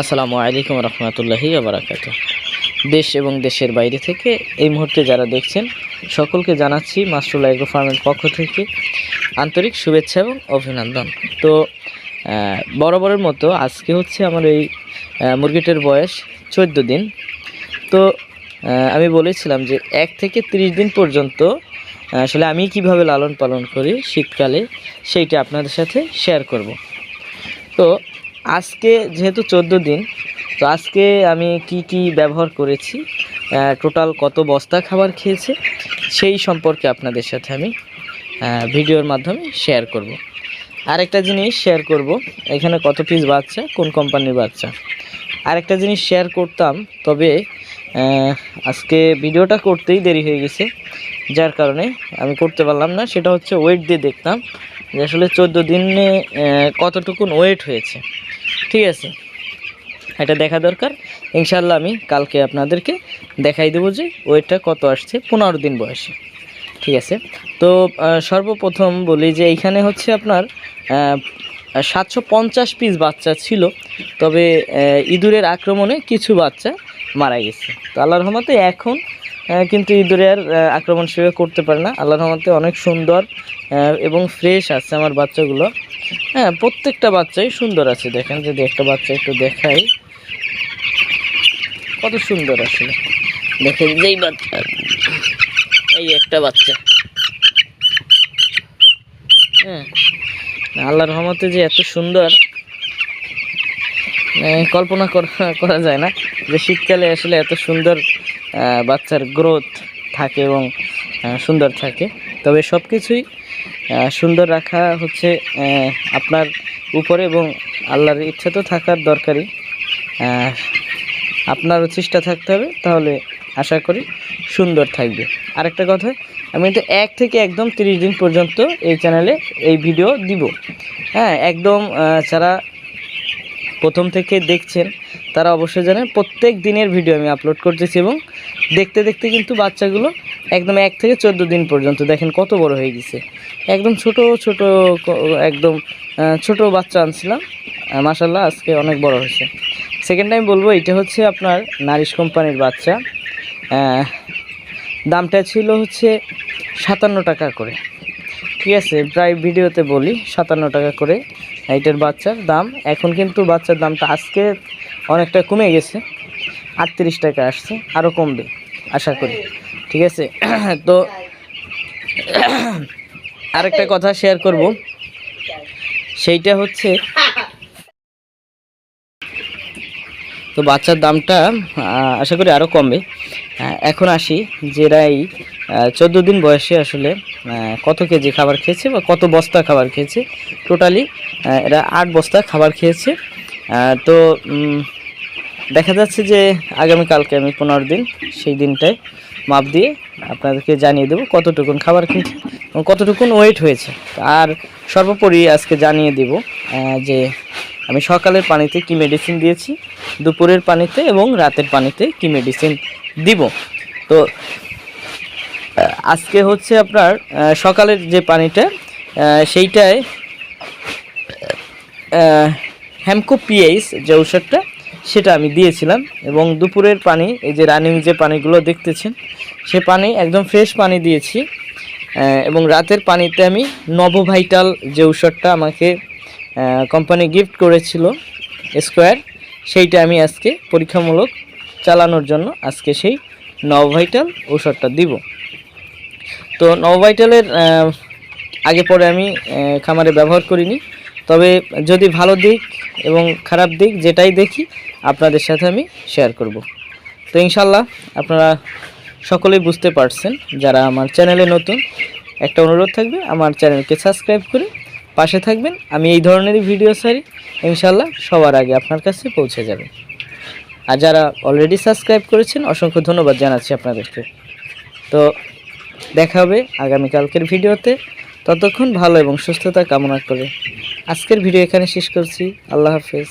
আসসালামু আলাইকুম রহমতুল্লাহি আবরাকাত দেশ এবং দেশের বাইরে থেকে এই মুহূর্তে যারা দেখছেন, সকলকে জানাচ্ছি মাস্টুল্লাহ এগ্রো ফার্মের পক্ষ থেকে আন্তরিক শুভেচ্ছা এবং অভিনন্দন। তো বরাবরের মতো আজকে হচ্ছে আমার এই মুরগিটার বয়স চোদ্দ দিন। তো আমি বলেছিলাম যে এক থেকে ত্রিশ দিন পর্যন্ত আসলে আমি কীভাবে লালন পালন করি শীতকালে, সেইটা আপনাদের সাথে শেয়ার করব। তো আজকে যেহেতু চোদ্দ দিন, তো আজকে আমি কি কি ব্যবহার করেছি টোটাল কত বস্তা খাবার খেয়েছে, সেই সম্পর্কে আপনাদের সাথে আমি ভিডিওর মাধ্যমে শেয়ার করব। আরেকটা জিনিস শেয়ার করব, এখানে কত পিস বাচ্চা, কোন কোম্পানির বাচ্চা আরেকটা জিনিস শেয়ার করতাম, তবে আজকে ভিডিওটা করতেই দেরি হয়ে গেছে, যার কারণে আমি করতে পারলাম না, সেটা হচ্ছে ওয়েট দিয়ে দেখতাম, যে আসলে চোদ্দ দিনে কতটুকুন ওয়েট হয়েছে ঠিক আছে। এটা দেখা দরকার। ইনশাল্লাহ আমি কালকে আপনাদেরকে দেখাই দেবো যে ওয়েটটা কত আসছে, পনেরো দিন বয়সে। ঠিক আছে? তো সর্বপ্রথম বলি যে এইখানে হচ্ছে আপনার সাতশো পঞ্চাশ পিস বাচ্চা ছিল, তবে ইঁদুরের আক্রমণে কিছু বাচ্চা মারা গেছে। তো আল্লাহর রহমতে এখন কিন্তু ইঁদুরে আর আক্রমণ সেভাবে করতে পারে না। আল্লাহর রহমতে অনেক সুন্দর এবং ফ্রেশ আছে আমার বাচ্চাগুলো। হ্যাঁ প্রত্যেকটা বাচ্চাই সুন্দর আছে। দেখেন, যদি একটা বাচ্চা একটু দেখাই। কত সুন্দর আসলে। দেখেন, যেই বাচ্চা, এই একটা বাচ্চা। হ্যাঁ আল্লাহর রহমতে যে এত সুন্দর কল্পনা করা যায় না যে শীতকালে আসলে এত সুন্দর বাচ্চার গ্রোথ থাকে এবং সুন্দর থাকে। তবে সব কিছুই সুন্দর রাখা হচ্ছে আপনার উপরে এবং আল্লাহর ইচ্ছা তো থাকার দরকারই। আপনারও চেষ্টা থাকতে হবে, তাহলে আশা করি সুন্দর থাকবে। আরেকটা কথা, আমি কিন্তু এক থেকে একদম তিরিশ দিন পর্যন্ত এই চ্যানেলে এই ভিডিও দিব। হ্যাঁ একদম যারা প্রথম থেকে দেখছেন, তারা অবশ্যই জানেন, প্রত্যেক দিনের ভিডিও আমি আপলোড করতেছি এবং দেখতে দেখতে কিন্তু বাচ্চাগুলো একদম এক থেকে চোদ্দ দিন পর্যন্ত দেখেন কত বড় হয়ে গেছে। একদম ছোট ছোট একদম ছোট বাচ্চা আনছিলাম মাসাল্লাহ আজকে অনেক বড় হয়েছে। সেকেন্ড টাইম বলব, এটা হচ্ছে আপনার নারিশ কোম্পানির বাচ্চা। দামটা ছিল হচ্ছে সাতান্ন টাকা করে। ঠিক আছে, প্রায় ভিডিওতে বলি, সাতান্ন টাকা করে। এইটার বাচ্চার দাম। এখন কিন্তু বাচ্চার দামটা আজকে অনেকটা কমে গেছে। আটত্রিশ টাকা আসছে আরও কমবে, আশা করি। ঠিক আছে? তো আরেকটা কথা শেয়ার করব। সেইটা হচ্ছে তো বাচ্চার দামটা আশা করি আরও কমবে। এখন আসি যেরা এই চোদ্দ দিন বয়সে আসলে কত কেজি খাবার খেয়েছে বা কত বস্তা খাবার খেয়েছে? টোটালি এরা আট বস্তা খাবার খেয়েছে। তো দেখা যাচ্ছে যে আগামীকালকে আমি পনেরো দিন সেই দিনটায় মাপ দিয়ে আপনাদেরকে জানিয়ে দেবো কতটুকুন খাবার খেয়েছে এবং কতটুকুন ওয়েট হয়েছে। আর সর্বোপরি আজকে জানিয়ে দেব যে আমি সকালের পানিতে কি মেডিসিন দিয়েছি, দুপুরের পানিতে এবং রাতের পানিতে কি মেডিসিন দিব। তো আজকে হচ্ছে আপনার সকালের যে পানিটা সেইটায় হ্যামকো পিএইচ যে ঔষধটা, সেটা আমি দিয়েছিলাম এবং দুপুরের পানি, এই যে রানিং যে পানিগুলো দেখতেছেন, সে পানি, একদম ফ্রেশ পানি দিয়েছি এবং রাতের পানিতে আমি নভোভাইটাল যে ঔষধটা আমাকে কোম্পানি গিফট করেছিল, স্কোয়ার, সেইটা আমি আজকে পরীক্ষামূলক চালানোর জন্য আজকে সেই নভোভাইটাল ঔষধটা দিব। তো নভোভাইটালের আহ, আগে পরে আমি খামারে ব্যবহার করিনি। তবে যদি ভালো দিক এবং খারাপ দিক যেটাই দেখি আপনাদের সাথে আমি শেয়ার করব। তো ইনশাল্লাহ আপনারা সকলেই বুঝতে পারছেন যারা আমার চ্যানেলে নতুন একটা অনুরোধ থাকবে আমার চ্যানেলকে সাবস্ক্রাইব করে পাশে থাকবেন। আমি এই ধরনেরই ভিডিও সারি ইনশাল্লাহ সবার আগে আপনার কাছে পৌঁছে যাবে। আর যারা অলরেডি সাবস্ক্রাইব করেছেন, অসংখ্য ধন্যবাদ জানাচ্ছি আপনাদেরকে। তো দেখা হবে আগামীকালকের ভিডিওতে। ততক্ষণ ভালো এবং সুস্থতা কামনা করে। আজকের ভিডিও এখানে শেষ করছি। আল্লাহ হাফেজ।